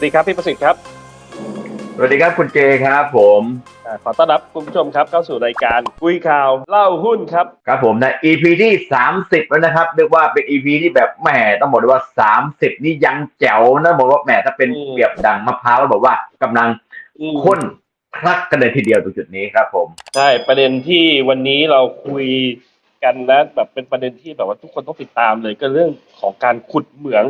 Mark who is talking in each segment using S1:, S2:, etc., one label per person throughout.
S1: สวัสดีครับพี่ประสิทธิ์ครับ
S2: สวัสดีครับคุณเจครับผม
S1: อ่าขอต้อนรับคุณผู้ชมครับเข้าสู่รายการคุยข่าวเล่าหุ้นครับ
S2: ครับผมใน EP ที่ 30 แล้วนะครับเรียกว่าเป็น EP ที่แบบแหมต้องบอกเลยว่า 30 นี่ยังแจ๋วนะบอกว่าแหมถ้าเป็น
S1: อืม
S2: เปรียบดังมะพร้าวแล้วบอกว่ากำลัง
S1: อืม
S2: ข้นคลักกันเลยทีเดียวตรงจุดนี้ครับผม
S1: ใช่ประเด็นที่วันนี้เราคุยกันนะแบบเป็นประเด็นที่แบบว่าทุกคนต้องติดตามเลยก็เรื่องของการขุดเหมือง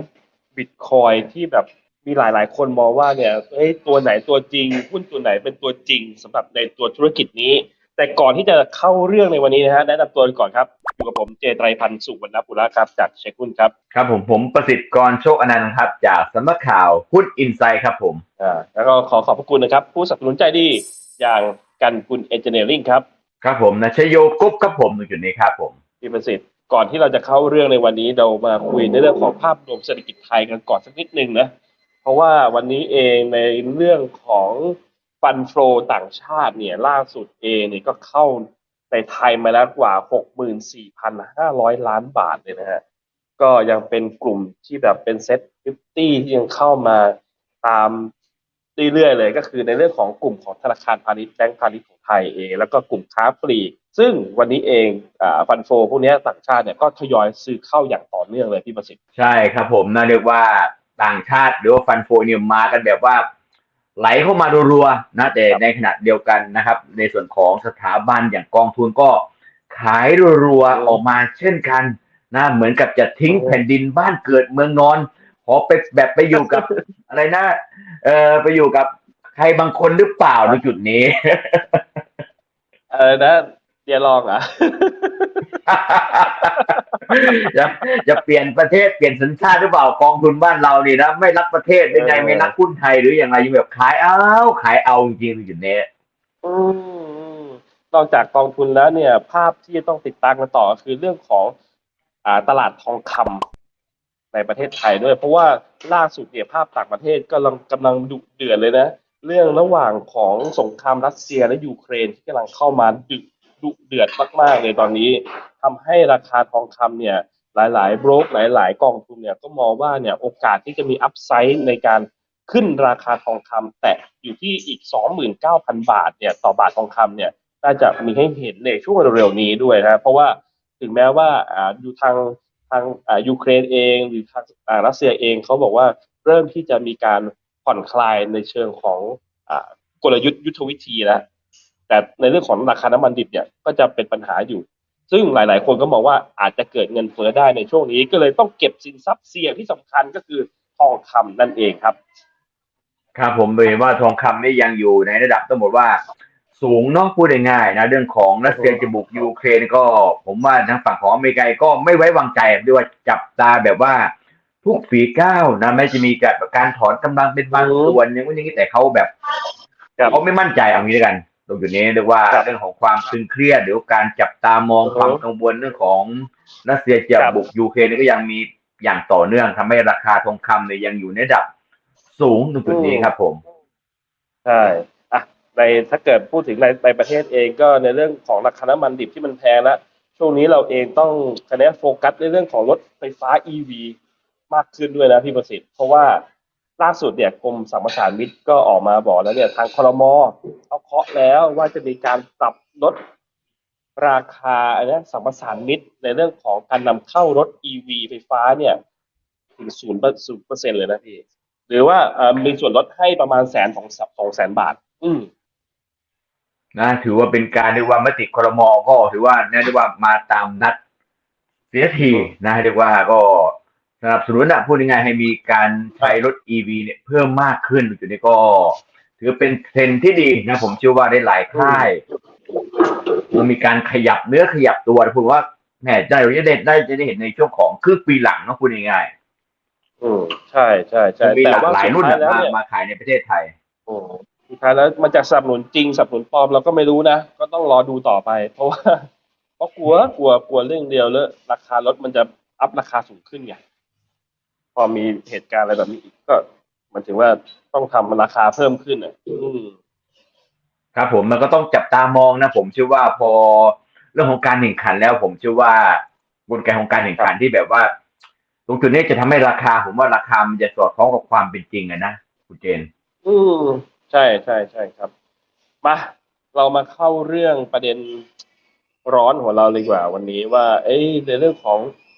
S1: บิตคอยที่แบบ มีหลายๆคนมองว่าเนี่ยเฮ้ยตัวไหนตัวจริงหุ้นตัวไหนเป็นตัวจริงสำหรับในตัวธุรกิจนี้ แต่ก่อนที่จะเข้าเรื่องในวันนี้นะฮะแนะนำตัวก่อนครับอยู่กับผมเจไตรพันธ์สุวรรณปุระครับจากเช็คหุ้นครับ
S2: ครับผมผมประสิทธิ์กรโชคอนันต์ครับ จากสำนักข่าวหุ้นอินไซด์ครับผม
S1: อ่าแล้วก็ขอขอบพระคุณนะครับ ผู้สนับสนุนใจดีอย่างกันกุลเอนจิเนียริงครับ
S2: ครับผมนะชโยกุ๊บครับผมตรงจุดนี้ครับผม
S1: พี่ประสิทธิ์ก่อนที่เราจะเข้าเรื่องในวันนี้เรามาคุยในเรื่องของภาพรวมเศรษฐกิจไทยกันก่อนสักนิดนึงนะ เพราะว่าวันนี้เองในเรื่องของฟันโฟต่างชาติเนี่ยล่าสุดเองเนี่ยก็เข้าในไทยมาแล้วกว่า 64,500 ล้านบาทเลยนะฮะก็ยังเป็นกลุ่มที่แบบเป็นเซ็ต50 ที่ยังเข้ามาตามเรื่อยๆเลย ก็คือในเรื่องของกลุ่มของธนาคารพาณิชย์แบงก์พาณิชย์ของไทยเอง แล้วก็กลุ่มค้าปลีกซึ่งวันนี้เองอฟันโฟพวกนี้ต่างชาติเนี่ยก็ทยอยซื้อเข้าอย่างต่อเนื่องเลยพี่ประสิทธิ์
S2: ใช่ครับผมนะเรียกว่า ต่างชาติ หรือว่าฟันโฟเนี่ยมากันแบบว่าไหลเข้ามารัวๆนะแต่ในขณะเดียวกันนะครับ ในส่วนของสถาบันอย่างกองทุนก็ขายรัวๆออกมาเช่นกันนะเหมือนกับจะทิ้งแผ่นดินบ้านเกิดเมืองนอน ขอไปแบบไปอยู่กับอะไรนะเออไปอยู่กับใครบางคนหรือเปล่าในจุดนี้
S1: เออนะเดียลองเหรอะ
S2: จะจะเปลี่ยนประเทศเปลี่ยนสัญชาติหรือเปล่ากองทุนบ้านเรานี่นะไม่รักประเทศยังไง
S1: เออ
S2: ไม่รักหุ้นไทยหรืออย่างไรยังแบบขายเอาขายเอาจริงๆในจุดนี้
S1: อืมนอกจากกองทุนแล้วเนี่ย ภาพที่จะต้องติดตามกันต่อคือเรื่องของอ่าตลาดทองคำในประเทศไทยด้วย เพราะว่าล่าสุดเนี่ยภาพต่างประเทศกำลังกำลังดุเดือดเลยนะ เรื่องระหว่างของสงครามรัสเซียและยูเครนที่กำลังเข้ามาดุ ดุเดือดมากๆเลยตอนนี้ทำให้ราคาทองคำเนี่ยหลายๆโบรกหลาย ๆ กองทุนเนี่ยก็มองว่าเนี่ยโอกาสที่จะมีอัพไซด์ในการขึ้นราคาทองคำแตะอยู่ที่อีก 29,000 บาทเนี่ยต่อบาททองคำเนี่ยน่าจะมีให้เห็นในช่วงเร็วๆนี้ด้วยนะเพราะว่าถึงแม้ว่าอ่าอยู่ทางทางอ่ายูเครนเองหรือทางอ่ารัสเซียเองเขาบอกว่าเริ่มที่จะมีการผ่อนคลายในเชิงของอ่ากลยุทธ์ยุทธวิธีแล้ว แต่ในเรื่องของราคาน้ำมันดิบเนี่ยก็จะเป็นปัญหาอยู่ ซึ่งหลาย ๆ คนก็มองว่าอาจจะเกิดเงินเฟ้อได้ในช่วงนี้ ก็เลยต้องเก็บสินทรัพย์เสี่ยงที่สำคัญก็คือทองคำนั่นเองครับ
S2: ครับผมโดยเห็นว่าทองคำนี่ยังอยู่ในระดับต้องบอกว่าสูงเนาะพูดง่ายๆนะเรื่องของรัสเซียจะบุกยูเครนก็ ผมว่าทางฝั่งของอเมริกาก็ไม่ไว้วางใจด้วยว่าจับตาแบบว่าทุกฝีก้าวนะแม้จะมีการการถอนกำลังเป็นบาง
S1: อืม
S2: ส่วนอย่างนี้อย่างนี้แต่เขาแบบ
S1: ครับ
S2: เขาไม่มั่นใจเอางี้ด้วยกัน ตรงจุดนี้เรียกว่า
S1: ครับ
S2: เรื่องของความตึงเครียดหรือการจับตามอง
S1: อือฮึ
S2: ความกังวลเรื่องของรัสเซียจะ
S1: ครับ
S2: บุกยูเครนนี่ก็ยังมีอย่างต่อเนื่องทำให้ราคาทองคำเนี่ยยังอยู่ในระดับสูงตรงจุดนี้ครับผม
S1: ใช่อะในถ้าเกิดพูดถึงในในประเทศเองก็ในเรื่องของราคาน้ำมันดิบที่มันแพงแล้วช่วงนี้เราเองต้องคะแนนโฟกัสในเรื่องของรถไฟฟ้า EV มากขึ้นด้วยนะพี่ประสิทธิ์เพราะว่า ล่าสุดเนี่ยกรมสรรพสานมิตรก็ออกมาบอกแล้วเนี่ยทางคลมอเขาเคาะแล้วว่าจะมีการปรับลดราคาอันนี้สัมปสานมิตรในเรื่องของการนำเข้ารถ EV ไฟฟ้าเนี่ยถึงศูนย์ศูนย์เปอร์เซ็นเลยนะพี่ หรือว่ามีส่วนลดให้ประมาณแสนของสองแสนบาท อืม
S2: นะถือว่าเป็นการเรียกว่ามติครมก็ถือว่าเรียกว่ามาตามนัดเสียทีนะเรียกว่าก็ สนับสนุนนะพูดง่ายๆให้มีการใช้รถ EV เนี่ยเพิ่มมากขึ้นจุดนี้ก็ ถือเป็นเทรนด์ที่ดีนะ ผมเชื่อว่าได้หลายค่ายมันมีการขยับเนื้อขยับตัวผมว่าแหมได้จะได้ได้จะได้เห็นในช่วงของครึ่งปีหลังเนาะพูดง่าย
S1: อืมใช่ใช่
S2: ๆ
S1: ใช่
S2: มีห
S1: แต่
S2: ลาก
S1: ว่า
S2: หลาย
S1: สุด
S2: รุ่น
S1: ท้าย
S2: น่ะ
S1: แล้ว
S2: มา
S1: เนี่ย
S2: มาขายในประเทศไทย
S1: โอ้สุดท้ายแล้วมันจะสนับสนุนจริงสนับสนุนปลอมเราก็ไม่รู้นะ ก็ต้องรอดูต่อไป เพราะว่าเพราะกลัวกลัวกลัวเรื่องเดียวแล้วราคารถมันจะอัพราคาสูงขึ้นไงพ อมีเหตุการณ์อะไรแบบนี้อีกก็มันถึงว่าต้องทำราคาเพิ่มขึ้นอะอืม
S2: ครับผมมันก็ต้องจับตามองนะ ผมเชื่อว่าพอเรื่องของการแข่งขันแล้ว ผมเชื่อว่ากลไกของการแข่งขันที่แบบว่า ตรงจุดนี้จะทำให้ราคา ผมว่าราคามันจะสอดคล้องกับความเป็นจริงอะนะคุณเจน
S1: อืมใช่ใช่ใช่ครับมาเรามาเข้าเรื่องประเด็นร้อนของเราเลยดีกว่า วันนี้ว่า เอ้ยในเรื่องของบิต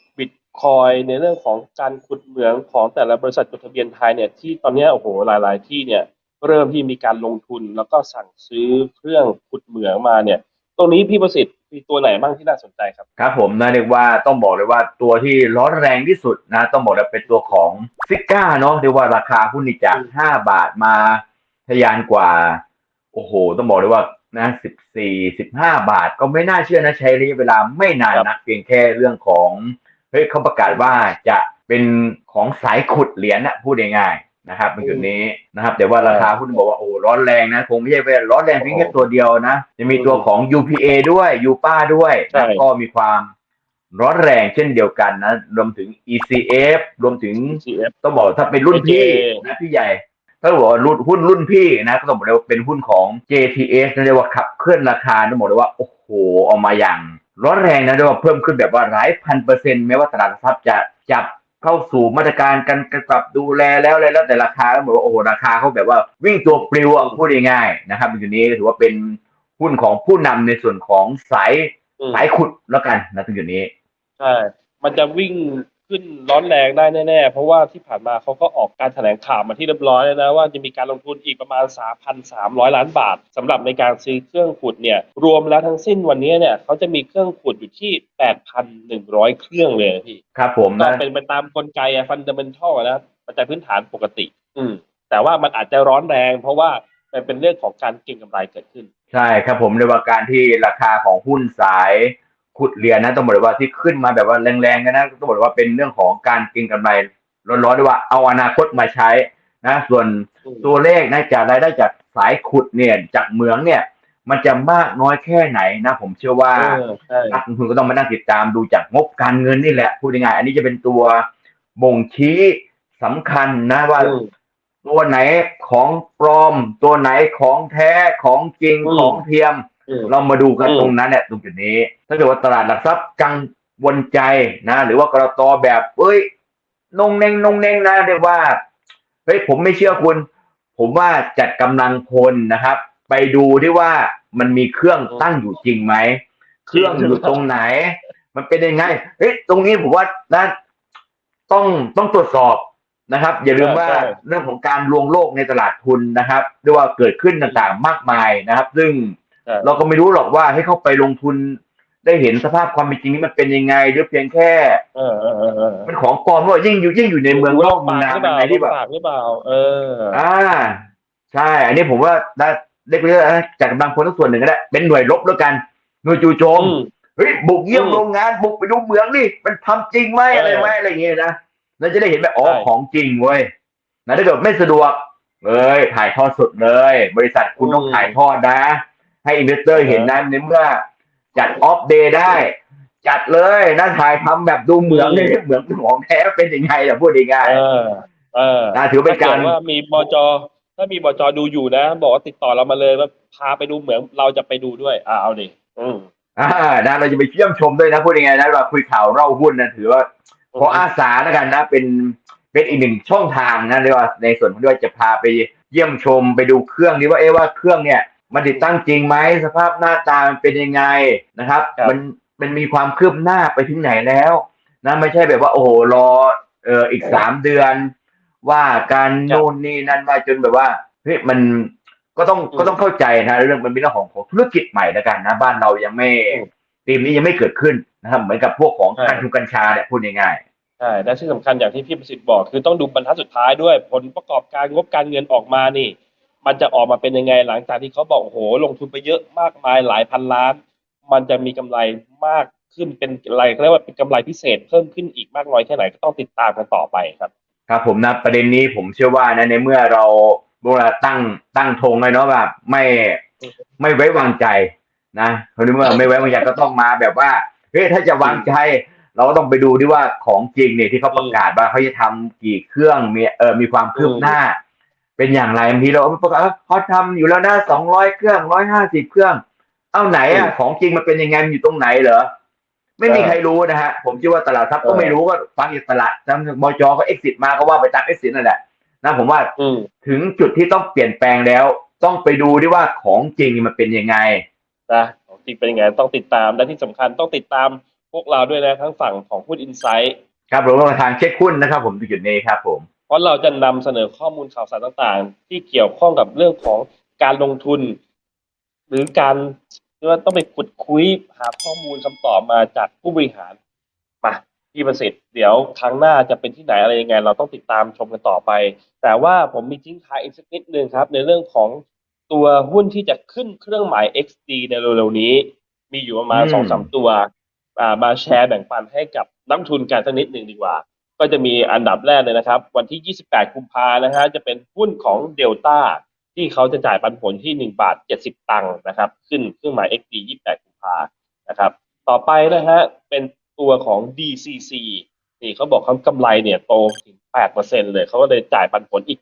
S1: คอยในเรื่องของการขุดเหมืองของแต่ละบริษัทจดทะเบียนไทยเนี่ยที่ตอนนี้โอ้โหหลาย ๆ ที่เนี่ยเริ่มที่มีการลงทุนแล้วก็สั่งซื้อเครื่องขุดเหมืองมาเนี่ย ตรงนี้พี่ประสิทธิ์มีตัวไหนบ้างที่น่าสนใจครับ
S2: ครับผมนะเรียกว่าต้องบอกเลยว่าตัวที่ร้อนแรงที่สุดนะ ต้องบอกเลยเป็นตัวของซิก้าเนาะเรียกว่าราคาหุ้นนี่จากห้าบาทมาทะยานกว่า โอ้โห ต้องบอกเลยว่านะสิบสี่สิบห้าบาทก็ไม่น่าเชื่อนะใช้ระยะเวลาไม่นานนักเพียงแค่เรื่องของ เฮ้ยเขาประกาศว่าจะเป็นของสายขุดเหรียญนะพูดง่ายๆนะครับเป็นจุดนี้นะครับ แต่ว่าราคาหุ้นบอกว่าโอ้ร้อนแรงนะคงไม่ใช่แค่ร้อนแรงเพียงแค่ตัวเดียวนะ จะมีตัวของ UPA ด้วย UPA ด้วย
S1: ใช่
S2: นะก็มีความร้อนแรงเช่นเดียวกันนะ รวมถึง ECF รวมถึง
S1: CF
S2: ต้องบอกถ้าเป็นรุ่นพี่
S1: JTA
S2: นะพี่ใหญ่ถ้าบอกว่ารุ่นหุ้นรุ่นพี่นะก็ต้องบอกเลยว่าเป็นหุ้นของ JTS นะเรียกว่าขับเคลื่อนราคาต้องบอกเลยว่า โอ้โหออกมาอย่าง ร้อนแรงนะเรียกว่าเพิ่มขึ้นแบบว่าหลายพันเปอร์เซ็นต์แม้ว่าตลาดหลักทรัพย์จะจับเข้าสู่มาตรการการกำกับดูแลแล้วอะไรแล้วแต่ราคาก็บอกว่าโอ้โหราคาเขาแบบว่าวิ่งตัวปลิวอะพูดง่ายๆนะครับอยู่นี้ถือว่าเป็นหุ้นของผู้นำในส่วนของสาย
S1: อืม
S2: สายขุดแล้วกันนะตรงจุดนี้
S1: ใช่มันจะวิ่ง ขึ้นร้อนแรงได้แน่ๆ เพราะว่าที่ผ่านมาเขาก็ออกการแถลงข่าวมาที่เรียบร้อยแล้วนะว่าจะมีการลงทุนอีกประมาณ 3,300 ล้านบาทสำหรับในการซื้อเครื่องขุดเนี่ยรวมแล้วทั้งสิ้นวันนี้เนี่ยเขาจะมีเครื่องขุดอยู่ที่ 8,100 เครื่องเลยนะพี่
S2: ครับผม
S1: ก็
S2: นะ
S1: เป็นไปตามกลไกอะฟันเดเมนทัลนะปัจจัยพื้นฐานปกติ อืมแต่ว่ามันอาจจะร้อนแรง เพราะว่ามันเป็นเรื่องของการเก็งกำไรเกิดขึ้น
S2: ใช่ครับผมในว่าการที่ราคาของหุ้นสาย ขุดเหรียญนะต้องบอกเลยว่าที่ขึ้นมาแบบว่าแรงๆกันนะต้องบอกเลยว่าเป็นเรื่องของการเก็งกำไรร้อนๆด้วยว่าเอาอนาคตมาใช้นะส่วน
S1: อืม
S2: ตัวเลขนะจากรายได้จากสายขุดเนี่ยจากเหมืองเนี่ย มันจะมากน้อยแค่ไหนนะ ผมเชื่อว่า
S1: เออใช่
S2: นักลงทุนก็ต้องมานั่งติดตามดูจากงบการเงินนี่แหละพูดง่ายๆอันนี้จะเป็นตัวบ่งชี้สำคัญนะว่า
S1: อืม
S2: ตัวไหนของปลอม ตัวไหนของแท้ของจริง
S1: อืม
S2: ของเทียม
S1: อืม
S2: เรามาดูกัน
S1: อืม
S2: ตรงนั้นเนี่ยตรงจุดนี้ ถ้าเกิดว่าตลาดหลักทรัพย์กังวลใจนะ หรือว่ากรตแบบเอ้ยนงเนงนงเนงนะเรียกว่าเฮ้ยผมไม่เชื่อคุณ ผมว่าจัดกำลังพลนะครับ ไปดูที่ว่ามันมีเครื่องตั้งอยู่จริงไหมเครื่องอยู่ตรงไหน มันเป็นยังไงเฮ้ยตรงนี้ผมว่านะต้องต้องตรวจสอบนะครับ อย่าลืมว่า
S1: ใช่
S2: เรื่องของการลวงโลกในตลาดทุนนะครับเรียกว่าเกิดขึ้นต่างๆ มากมายนะครับ ซึ่ง
S1: ใช่
S2: เราก็ไม่รู้หรอกว่าให้เข้าไปลงทุนได้เห็นสภาพความเป็นจริงนี้มันเป็นยังไงหรือเพียงแค่
S1: เออเออเออเออ
S2: มันของปลอมว่ายิ่งอยู่ยิ่งอยู่ในเมืองนอกเมืองนา
S1: หรือเป
S2: มัน
S1: ล่า
S2: ไหนที่แบบ
S1: ฝากหรือเปล่า เออ
S2: อ่า ใช่ อันนี้ผมว่าได้เรียกว่าจากกำลังพลทั้งส่วนหนึ่งก็ได้ เป็นหน่วยรบแล้วกันหน่วยจู่โจม
S1: อืม
S2: เฮ้ยบุกเยี่ยม
S1: อืม
S2: โรงงานบุกไปดูเมืองนี่มันทำจริงไหม
S1: เอออ
S2: อะไรไหมอะไรอย่างเงี้ยนะเราจะได้เห็นแบบอ๋อ
S1: ใช่
S2: ของจริงเว้ยนะถ้าเกิดไม่สะดวกเอ้ยถ่ายทอดสดเลย บริษัทคุณต้องถ่ายทอดนะ ให้อินเวสเตอร์เห็นนะในเมื่อจัดออฟเดย์ได้ จัดเลยนะถ่ายทำแบบดูเหมืองนี่เหมืองของแท้เป็นยังไงล่ะพูดง่าย
S1: เออ เออ
S2: ๆนะถือเป็น
S1: ถ้า
S2: การ
S1: เกิดว่ามีบจถ้ามีบจดูอยู่นะ บอกว่าติดต่อเรามาเลยว่าพาไปดูเหมืองเราจะไปดูด้วย อ่าเอาดิอืม
S2: อ่านะเราจะไปเยี่ยมชมด้วยนะพูดยังไงนะเราคุยข่าวเล่าหุ้นนะถือว่าขออาสาแล้วกันนะเป็นเป็นอีกหนึ่งช่องทางนะเรียกว่าในส่วนที่ว่าจะพาไปเยี่ยมชมไปดูเครื่องนี้ว่าเอ๊ะว่าเครื่องเนี่ย มันติดตั้งจริงไหมสภาพหน้าตามันเป็นยังไงนะครับ
S1: ครับ
S2: มันมันมีความคืบหน้าไปถึงไหนแล้วนะไม่ใช่แบบว่า โอ้โหรอเอออีกสามเดือน ว่าการโน่นนี่นั่นว่าจนแบบว่าเฮ้ยมันก็ต้อง
S1: อืม
S2: ก็ต้องเข้าใจนะเรื่องมันเป็นเรื่องของของธุรกิจใหม่แล้วกันนะบ้านเรายังไม่
S1: อืม
S2: ทีมนี้ยังไม่เกิดขึ้นนะครับเหมือนกับพวกของ
S1: ใช่
S2: การทุนกัญชาเนี่ยพูดง่าย
S1: ใช่และที่สำคัญอย่างที่พี่ประสิทธิ์บอกคือต้องดูบรรทัดสุดท้ายด้วยผลประกอบการงบการเงินออกมานี่ มันจะออกมาเป็นยังไงหลังจากที่เขาบอกโอ้โหลงทุนไปเยอะมากมายหลายพันล้าน มันจะมีกำไรมากขึ้นเป็นอะไรเรียกว่าเป็นกำไรพิเศษเพิ่มขึ้นอีกมากน้อยแค่ไหนก็ต้องติดตามกันต่อไปครับ
S2: ครับผมนะประเด็นนี้ผมเชื่อว่านะในเมื่อเราเวลาตั้งตั้งธงเลยเนาะแบบไม่ไม่ไว้วางใจนะเพราะในเมื่อไม่ไว้วางใจก็ต้องมาแบบว่าเฮ้ยถ้าจะวางใจ เราก็ต้องไปดูที่ว่าของจริงเนี่ยที่เขาประกาศว่าเขาจะทำกี่เครื่องมีเออมีความคืบหน้า เป็นอย่างไรบางทีเราประกาศว่าเขาทำอยู่แล้วนะสองร้อยเครื่องร้อยห้าสิบเครื่อง เอาไหน
S1: อื
S2: อะ
S1: ม
S2: ของจริงมันเป็นยังไงมันอยู่ตรงไหนเหรอไม่มี
S1: เออ
S2: ใครรู้นะฮะผมเชื่อว่าตลาดทรัพย์ก็
S1: เออ
S2: ไม่รู้ก็ฟังจากตลาดทางบจก็เอ็กซิสมาก็ว่าไปตามเอ็กซิสนั่นแหละนะผมว่า
S1: อืม
S2: ถึงจุดที่ต้องเปลี่ยนแปลงแล้ว ต้องไปดูด้วยว่าของจริงมันเป็นยังไง
S1: นะของจริงเป็นยังไงต้องติดตามและที่สำคัญต้องติดตามพวกเราด้วยนะทั้งฝั่งของหุ้นอินไซต์
S2: ครับผมก็ทางเช็คหุ้นนะครับ ผมจุดนี้ครับผม
S1: เพ ราะเราจะนำเสนอข้อมูลข่าวสารต่างๆ ที่เกี่ยวข้องกับเรื่องของการลงทุน หรือการเรียกว่าต้องไปขุดคุยหาข้อมูลคำตอบมาจากผู้บริหารมาพี่ประสิทธิ์เดี๋ยวครั้งหน้าจะเป็นที่ไหนอะไรยังไง เราต้องติดตามชมกันต่อไป แต่ว่าผมมีทิ้งท้ายอีกสักนิดนึงครับ ในเรื่องของตัวหุ้นที่จะขึ้นเครื่องหมาย XD ในเร็วๆนี้ มีอยู่ประมาณ
S2: อืม
S1: สองสามตัวอ่ามาแชร์แบ่งปันให้กับนักลงทุนกันสักนิดหนึ่งดีกว่า ก็จะมีอันดับแรกเลยนะครับ วันที่ 28 กุมภานะฮะจะเป็นหุ้นของเดลต้าที่เขาจะจ่ายปันผลที่ 1 บาท 70 ตังค์นะครับ ขึ้นเครื่องหมาย XD 28 กุมภานะครับ ต่อไปนะฮะเป็นตัวของ DCC นี่เขาบอกเขากำไรเนี่ยโตถึง 8%เลยเขาก็เลยจ่ายปันผลอีก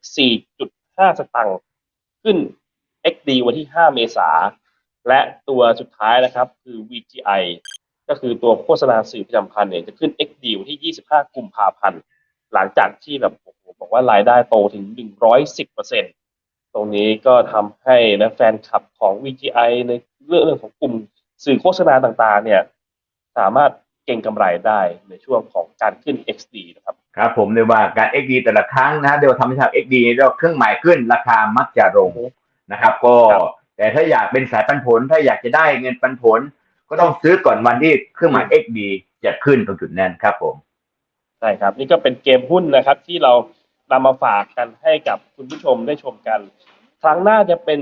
S1: 4.5 สตังค์ขึ้น XD วันที่ 5 เมษาและตัวสุดท้ายนะครับคือ VGI ก็คือตัวโฆษณาสื่อประจำพันธ์เนี่ยจะขึ้น XD วันที่ 25 กุมภาพันธ์หลังจากที่แบบโอ้โหบอกว่ารายได้โตถึง 110%ตรงนี้ก็ทำให้นะแฟนคลับของ VGI ในเรื่องเรื่องของกลุ่มสื่อโฆษณาต่างๆ เนี่ยสามารถเก็งกำไรได้ในช่วงของการขึ้น XD นะครับ
S2: ครับผมเรียกว่าการ XD แต่ละครั้งนะเดี๋ยวทำให้ทำ XD แล้วเครื่องหมายขึ้นราคามักจะลงนะครับ ก็
S1: ครับ
S2: แต่ถ้าอยากเป็นสายปันผล ถ้าอยากจะได้เงินปันผล ก็ต้องซื้อก่อนวันที่เครื่องหมาย XD จะขึ้นตรงจุดนั้นครับผม
S1: ใช่ครับนี่ก็เป็นเกมหุ้นนะครับ ที่เรานำมาฝากกันให้กับคุณผู้ชมได้ชมกัน ครั้งหน้าจะเป็น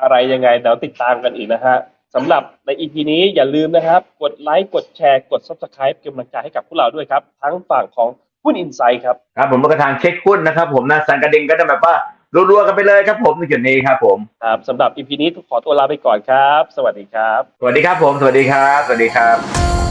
S1: อะไรยังไงเดี๋ยวติดตามกันอีกนะฮะสำหรับใน EP นี้อย่าลืมนะครับ กดไลค์กดแชร์กด Subscribe เป็นกำลังใจให้กับพวกเราด้วยครับ ทั้งฝั่งของหุ้นอินไซด์ครับ
S2: ครับผมก็ทางเช็คหุ้นนะครับ ผมนะสันกระดิ่งก็ได้แบบว่า รัวๆกันไปเลยครับผมในจุดนี้ครับผม
S1: ครับสำหรับ EP นี้ขอตัวลาไปก่อนครับ สวัสดีครับ
S2: สวัสดีครับผม สวัสดีครับ สวัสดีครับ